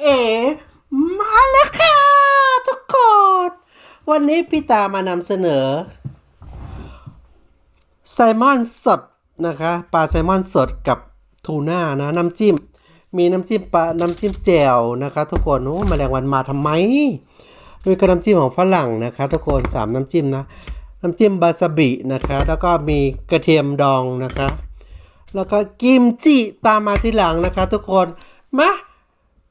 เอ๋มาแล้วค่ะทุกคนวันนี้พี่ตามานำเสนอไซมอนสดนะคะปลาไซมอนสดกับทูน่านะน้ำจิ้ม มีน้ำจิ้มปลาน้ำจิ้มแจ่วนะคะ ทุกคนโอ้แมลงวันมาทำไมมีกระน้ำจิ้มของฝรั่งนะคะ ทุกคนสามน้ำจิ้มนะน้ำจิ้มบาซาบินะคะ แล้วก็มีกระเทียมดองนะคะ แล้วก็กิมจิตามมาทีหลังนะคะ ทุกคนมา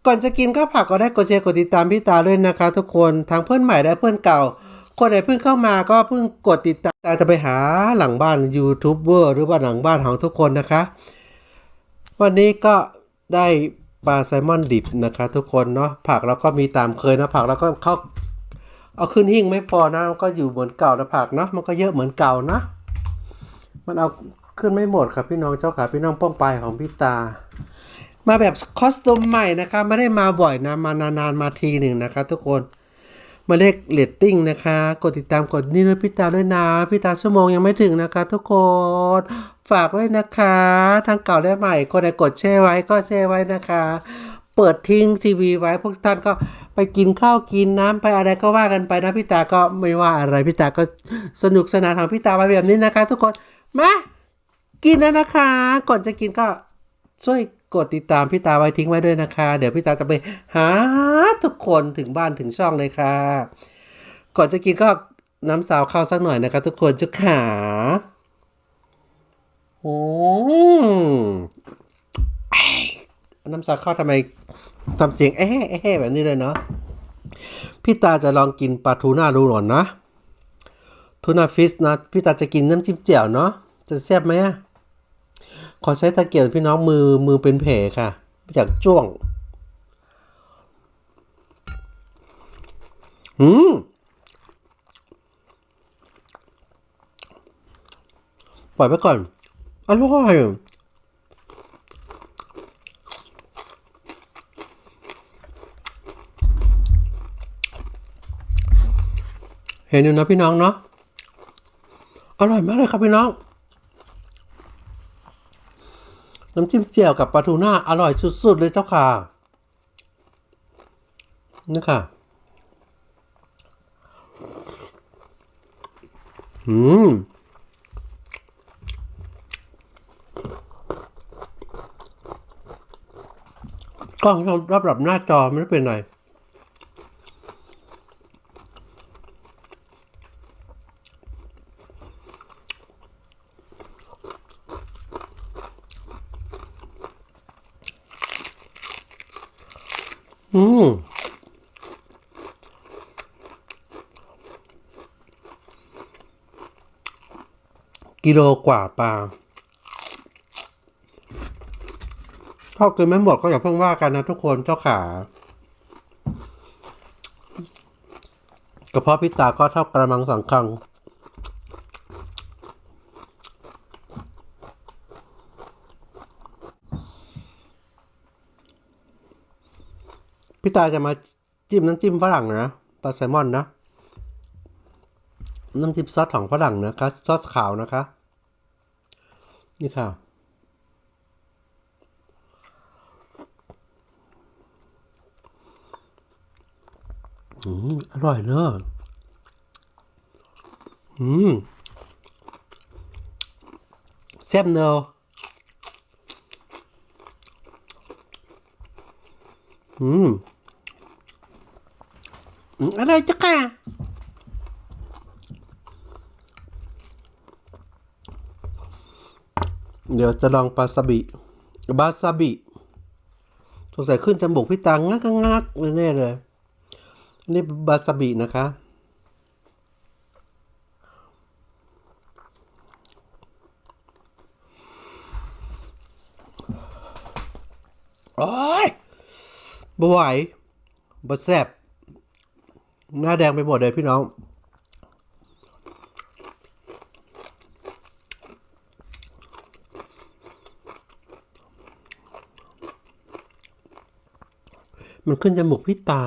ก่อนจะกินข้าวผักก็ได้กดแชร์กดติดตามพี่ตาด้วยนะคะ ทุกคนทั้งเพื่อนใหม่และเพื่อนเก่า คนไหนเพิ่งเข้ามาก็เพิ่งกดติดตามจะไปหาหลังบ้านยูทูบเบอร์หรือว่าหลังบ้านของทุกคนนะคะ วันนี้ก็ได้ปลาแซมอนดิบนะคะ ทุกคนเนาะผักเราก็มีตามเคยนะผักเราก็เข้าเอาขึ้นหิ้งไม่พอนะมันก็อยู่เหมือนเก่านะผักเนาะมันก็เยอะเหมือนเก่านะ มันเอาขึ้นไม่หมดครับพี่น้องเจ้าขาพี่น้องป้องปลายของพี่ตา มาแบบคอสตูมใหม่นะคะไม่ได้มาบ่อยนะ มานานๆมาทีหนึ่งนะคะทุกคนมาเลขเรตติ้งนะคะ กดติดตามกดนี่ด้วยพี่ตาด้วยนะพี่ตาชั่วโมงยังไม่ถึงนะคะ ทุกคนฝากด้วยนะคะ ทั้งเก่าและใหม่คนไหนกดแชร์ไว้ก็แชร์ไว้นะคะ เปิดทิ้งทีวีไว้พวกท่านก็ไปกินข้าวกินน้ำไปอะไรก็ว่ากันไปนะพี่ตาก็ไม่ว่าอะไรพี่ตาก็สนุกสนานของพี่ตาไปแบบนี้นะคะ ทุกคนมากินแล้วนะคะ ก่อนจะกินก็ช่วย กดติดตามพี่ตาไว้ทิ้งไว้ด้วยนะคะ เดี๋ยวพี่ตาจะไปหาทุกคนถึงบ้านถึงช่องเลยค่ะ ก่อนจะกินก็น้ำสาวเข้าสักหน่อยนะคะทุกคนจุกขาโอ้น้ำสาวเข้าทำไมทำเสียงแอะแอะแบบนี้เลยเนาะพี่ตาจะลองกินปลาทูน่าดูหน่อยนะทูน่าฟิชนะพี่ตาจะกินน้ำจิ้มแจ่วเนาะจะแซ่บไหมอะ ขอใช้ตะเกียบพี่น้องมือมือเป็นแผลค่ะอยากจ้วงอืมปล่อยไปก่อน อร่อย เห็นอยู่นะพี่น้องเนาะ อร่อยมากเลยครับพี่น้อง น้ำจิ้มเจียวกับปลาทูน่าอร่อยสุดๆเลยเจ้าค่ะนี่ค่ะ อืม กล้องรับรับหน้าจอไม่ได้เป็นไร อืม กิโลกว่าปลาถ้ากินไม่หมดก็อย่าเพิ่งว่ากันนะทุกคนเจ้าขากระเพาะพิตาก็เท่ากระมังสังคังพี่ตาจะมาจิ้มน้ำจิ้มฝรั่งนะปลาแซลมอนนะ น้ำจิ้มซอสของฝรั่งนะคะซอสขาวนะคะ นี่ค่ะ อืม อร่อยเนอะอืมแซ่บเนอะอืม อะไรจ๊ะค่ะ เดี๋ยวจะลองปาซาบิบาซาบิสงสัยขึ้นจมูกพี่ตังงักงักแน่เลยนี่บาซาบินะคะ โอ้ยบ่ไหวบ่แซบหน้าแดงไปหมดเลยพี่น้อง มันขึ้นจมูกพี่ตา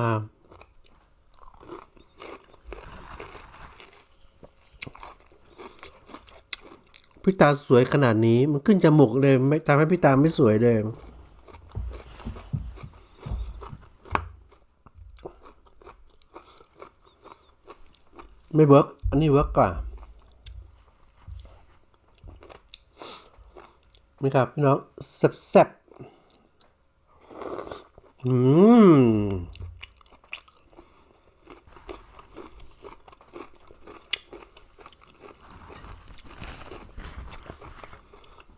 พี่ตาสวยขนาดนี้ มันขึ้นจมูกเลย ไม่ทำให้พี่ตาไม่สวยเลยไม่เวิร์กอันนี้เวิร์กกว่าไม่ครับ พี่น้องแซ่บ ๆ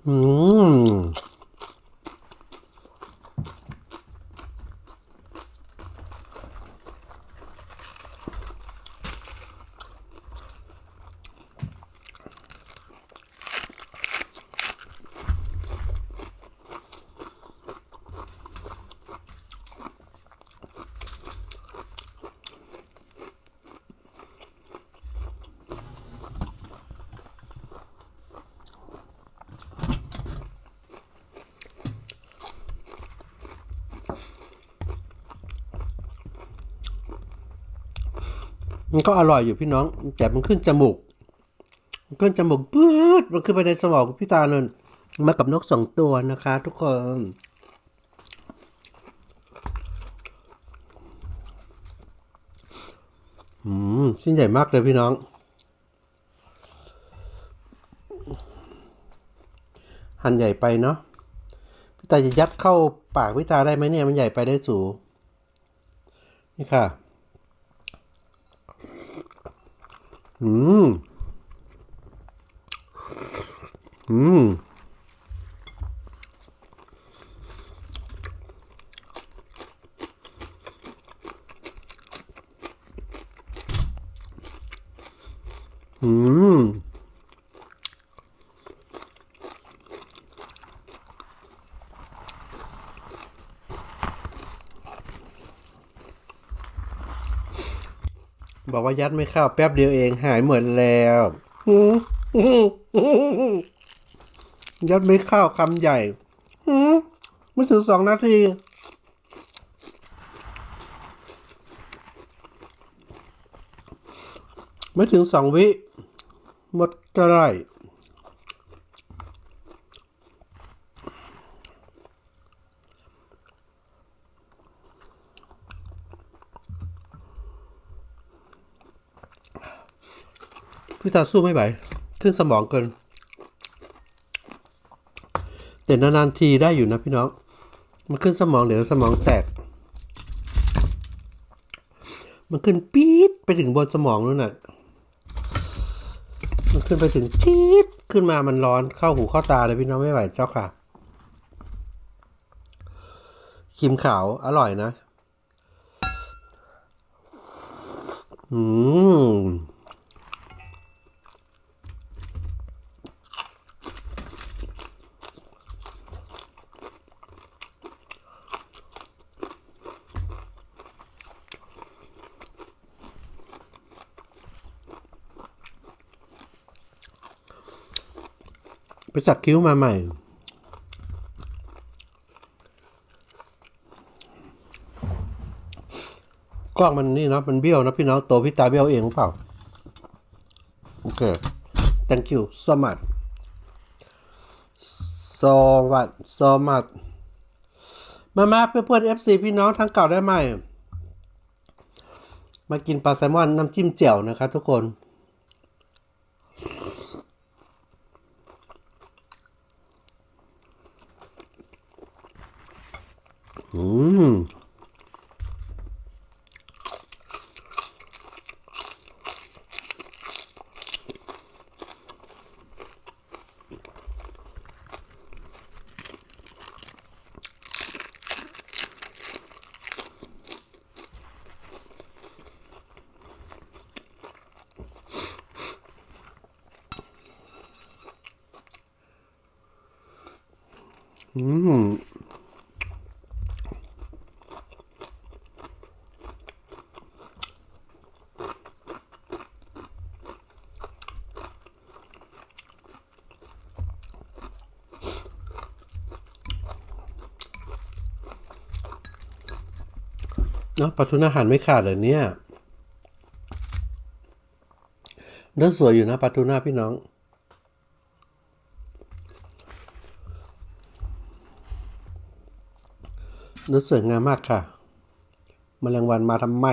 อื มันก็อร่อยอยู่พี่น้อง แต่มันขึ้นจมูกมันขึ้นจมูกปื๊ดมันขึ้นไปในสมองพี่ตาเลยมากับนกสองตัวนะคะ ทุกคนอืมชิ้นใหญ่มากเลยพี่น้อง หั่นใหญ่ไปเนาะพี่ตาจะยัดเข้าปากพี่ตาได้ไหมเนี่ยมันใหญ่ไปได้สูงนี่ค่ะ อืม ว่ายัดไม่เข้าแป๊บเดียวเองหายหมดแล้วยัดไม่เข้าคำใหญ่ไม่ถึงสองนาทีไม่ถึงสองวิหมดก็ได้ พี่ตาสู้ไม่ไหวขึ้นสมองเกิน แต่นานๆทีได้อยู่นะพี่น้อง มันขึ้นสมองเดี๋ยวสมองแตก มันขึ้นปี๊ดไปถึงบนสมองนู่นน่ะ มันขึ้นไปถึงจี๊ดขึ้นมามันร้อนเข้าหูเข้าตาเลยพี่น้องไม่ไหวเจ้าค่ะครีมขาวอร่อยนะ อืม ไปสักคิ้วมาใหม่ กล้องมันนี่นะมันเบี้ยวนะพี่น้องโตพี่ตาเบี้ยวเองเปล่า โอเค thank you so much so much so much มามาเพื่อนเพื่อน FC พี่น้องทั้งเก่าได้ใหม่ มากินปลาแซลมอนน้ำจิ้มแจ่วนะครับทุกคน อืมเนาะปลาทูน่าหั่นไม่ขาดเลยเนี่ยเนื้อสวยอยู่นะปลาทูน่าพี่น้อง นื้สวยงามมากค่ะมแมลงวันมาทำไม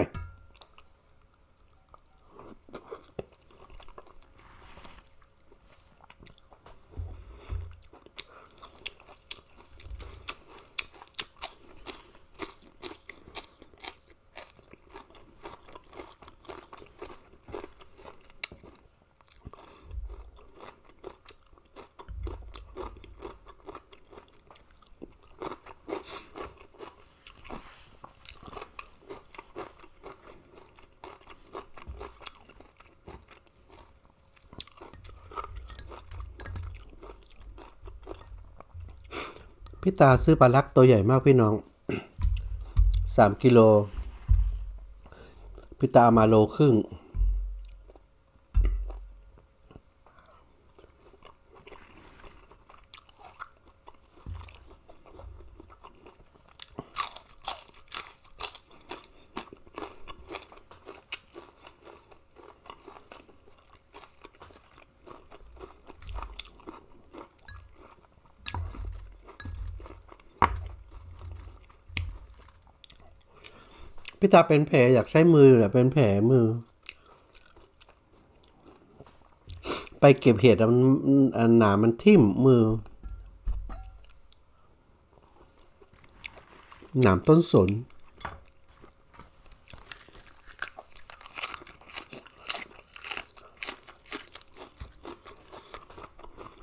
พี่ตาซื้อปลาลักตัวใหญ่มากพี่น้องสามกิโล พี่ตาเอามาโลครึ่ง พี่ตาเป็นแผลอยากใช้มือแหละเป็นแผลมือ ไปเก็บเห็ดมันอันหนามันทิ่มมือ หนามต้นสน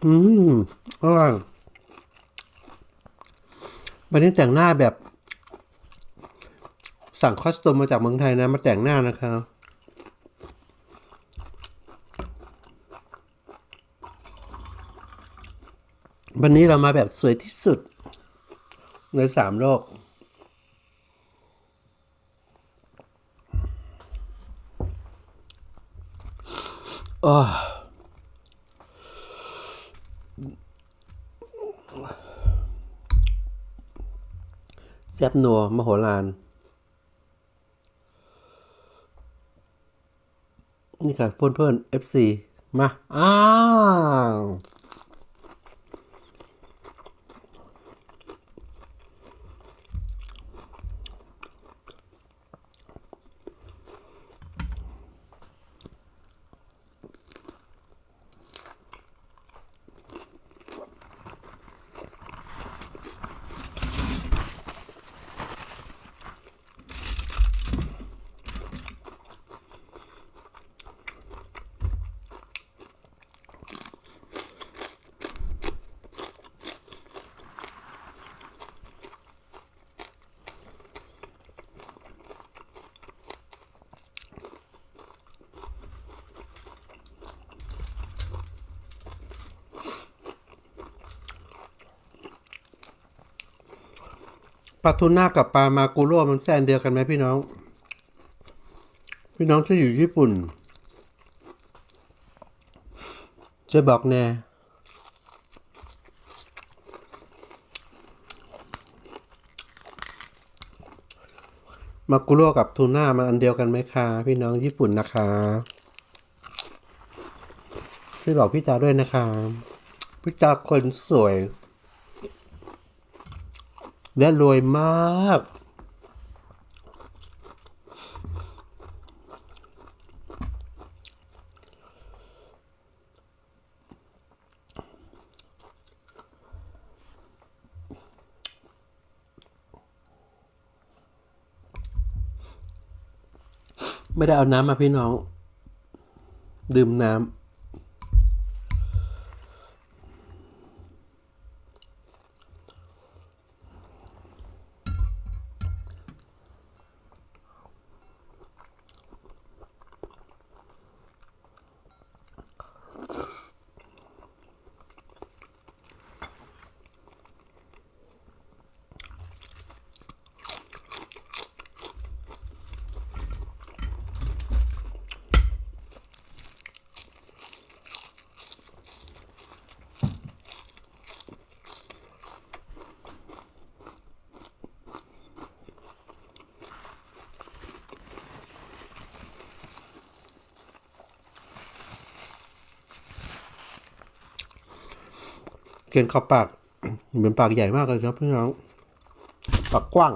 อืมอร่อยวันนี้แต่งหน้าแบบ สั่งคอสตูมมาจากเมืองไทยนะ มาแต่งหน้านะครับวันนี้เรามาแบบสวยที่สุด ในสามโลก โอ้แซบนัวมโหฬาร นี่ค่ะเพื่อนเพื่อนๆ FC มา อ้าว ปลาทูน่ากับปลามากุโร่มันแซนเดียวกันไหมพี่น้อง พี่น้องที่อยู่ญี่ปุ่น จะบอกแน่มากุโร่กับทูน่ามันอันเดียวกันไหมคะพี่น้องญี่ปุ่นนะคะช่วยบอกพี่ตาด้วยนะคะพี่ตาคนสวย และรวยมาก ไม่ได้เอาน้ำมาพี่น้อง ดื่มน้ำ กณฑ์เข้าปากเหมือนปากใหญ่มากเลยครับพี่น้องปากกว้าง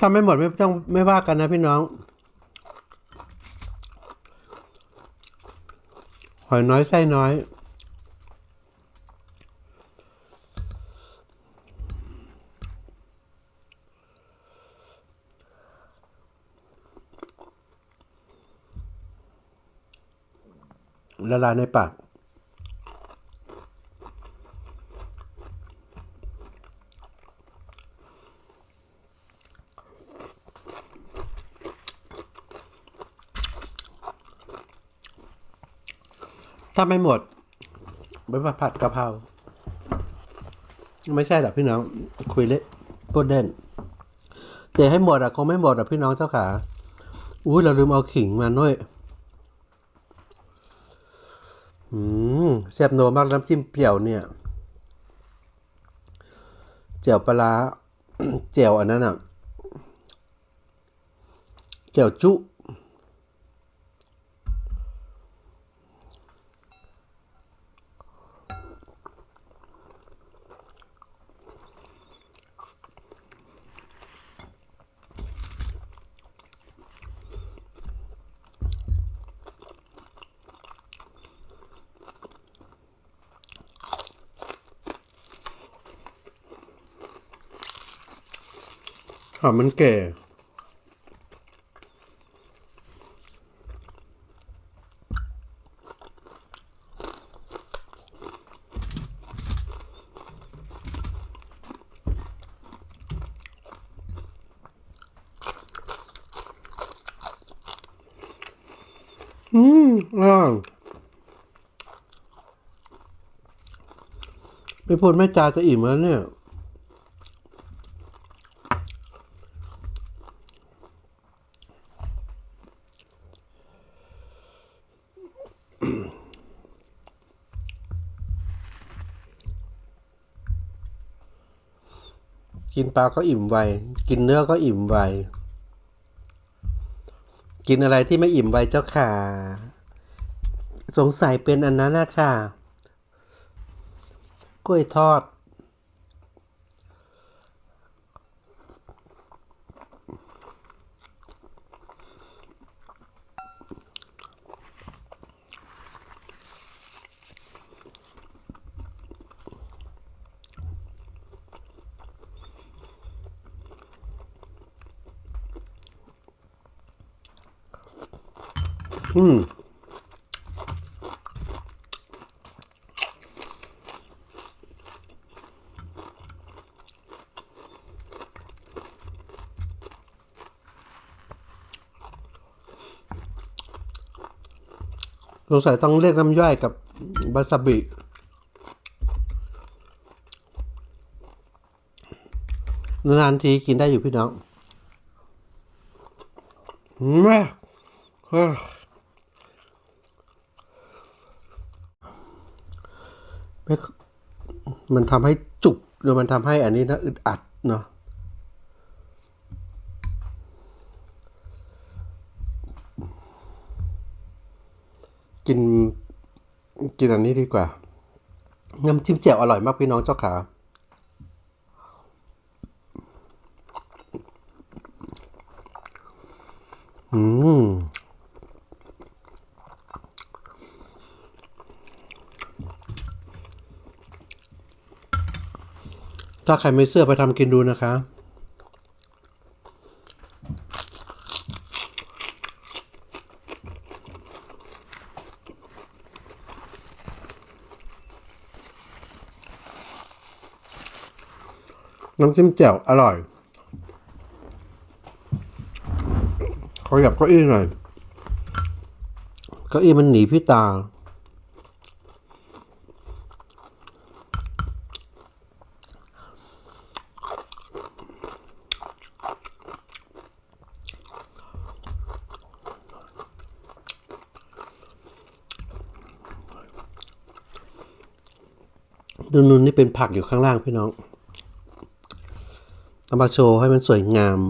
ทำไม่หมดไม่ต้องไม่ว่ากันนะพี่น้อง หอยน้อยไส้น้อย ละลายในปาก ถ้าไม่หมดไปผัดกะเพราไม่ใช่หรอกพี่น้อง คุยเล่นพูดเล่นแต่ให้หมดอะคงไม่หมดอะพี่น้องเจ้าขาอุ้ยเราลืมเอาขิงมาด้วย อืมแซ่บโนมากน้ำจิ้มเปรี้ยวเนี่ยเจียวปลาร้าเจียวอันนั้นอะเจียวจุ หอมมันแก่ อืมอ่าไม่พูดไม่จาจะอิ่มแล้วเนี่ย กินปลาก็อิ่มไว กินเนื้อก็อิ่มไว กินอะไรที่ไม่อิ่มไวเจ้าค่ะ สงสัยเป็นอันนั้นนะค่ะ กล้วยทอด อืม สงสัยต้องเรียกน้ำย่อยกับบาซาบินานทีกินได้อยู่พี่น้องอืมเฮ้ยไม่มันทำให้จุกหรือมันทำให้อันนี้นะอึดอัดเนาะ กิน กินอันนี้ดีกว่าน้ำจิ้มเจียวอร่อยมากพี่น้องเจ้าขาอืมถ้าใครไม่เชื่อไปทำกินดูนะคะ น้ำจิ้มแจ่วอร่อยขอหยับเก้าอี้หน่อยเก้าอี้มันหนีพี่ตา ดูนุนนี่เป็นผักอยู่ข้างล่างพี่น้อง เอามาโชว์ให้มันสวยงาม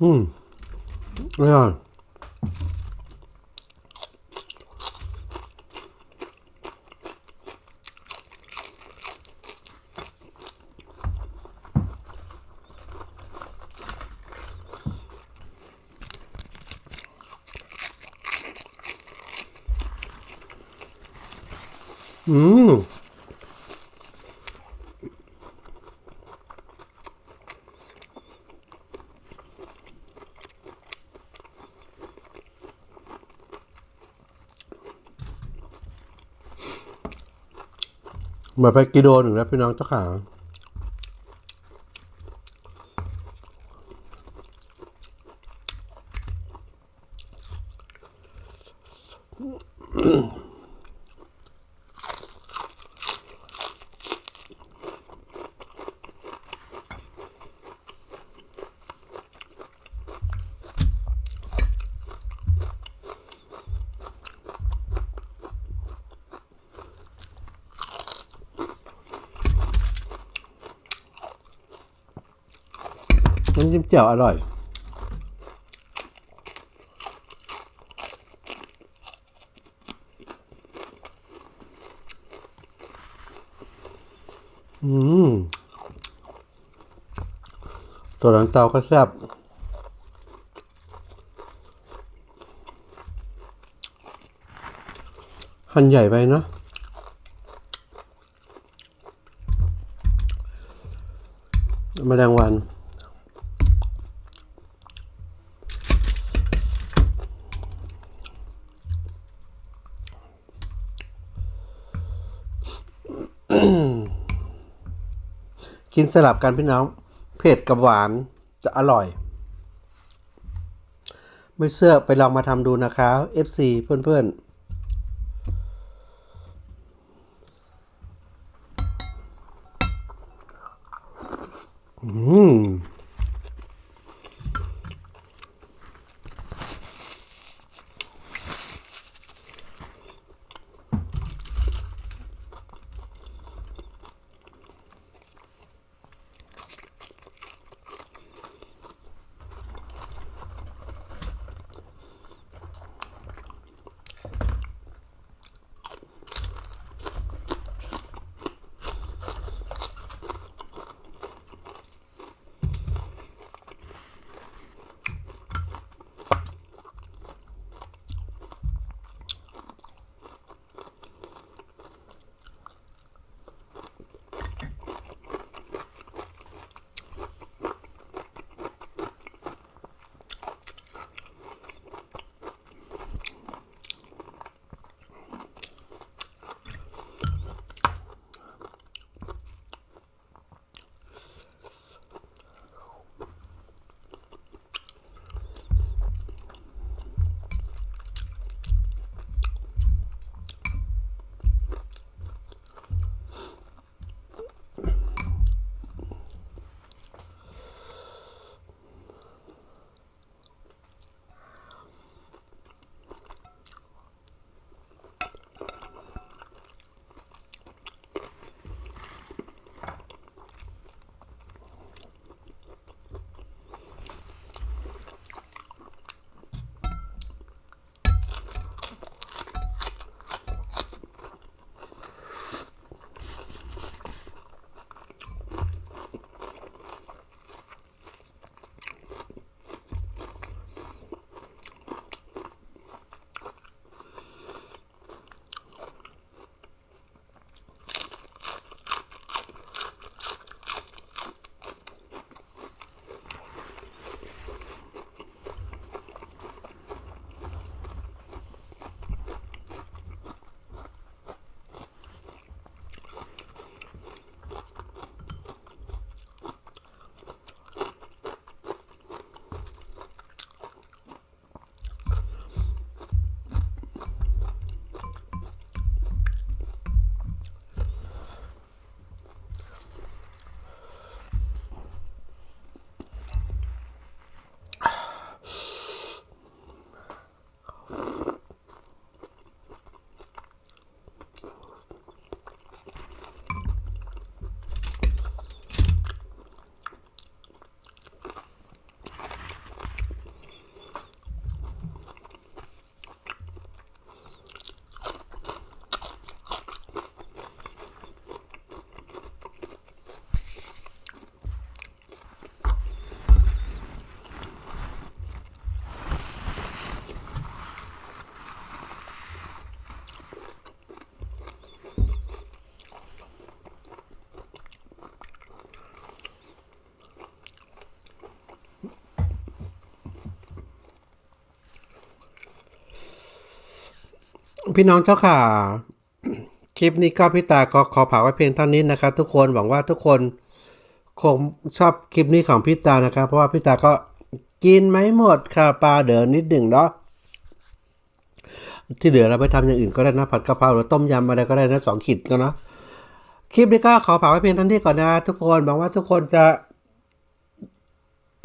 อืมอร่อย อืม อ เหมือนไปกิโลหนึ่งแล้วพี่น้องเจ้าขา น้ำจิ้มแจ่วอร่อย อืมตัวหลังเตาก็แซ่บหั่นใหญ่ไปเนาะแมลงวัน กินสลับกันพี่น้อง เผ็ดกับหวานจะอร่อย ไม่เชื่อไปลองมาทำดูนะครับ FC เพื่อนๆอืม พี่น้องเจ้าขาคลิปนี้ก็พี่ตาขอขอฝาไว้เพียงเท่านี้นะครับ ทุกคนหวังว่าทุกคนคงชอบคลิปนี้ของพี่ตานะครับ เพราะว่าพี่ตาก็กินไม่หมดค่ะปลาเดินนิดหนึ่งเนาะที่เหลือเราไปทำอย่างอื่นก็ได้นะผัดกะเพราหรือต้มยำอะไรก็ได้นะสองขีดก็เนาะคลิปนี้ก็ขอฝากไว้เพียงเท่านี้ก่อนนะ ทุกคนหวังว่าทุกคนจะ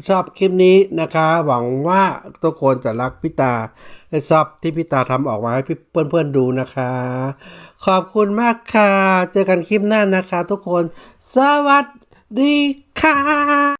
ชอบคลิปนี้นะคะ หวังว่าทุกคนจะรักพี่ตาและชอบที่พี่ตาทำออกมาให้เพื่อนๆดูนะคะ ขอบคุณมากค่ะ เจอกันคลิปหน้านะคะ ทุกคน สวัสดีค่ะ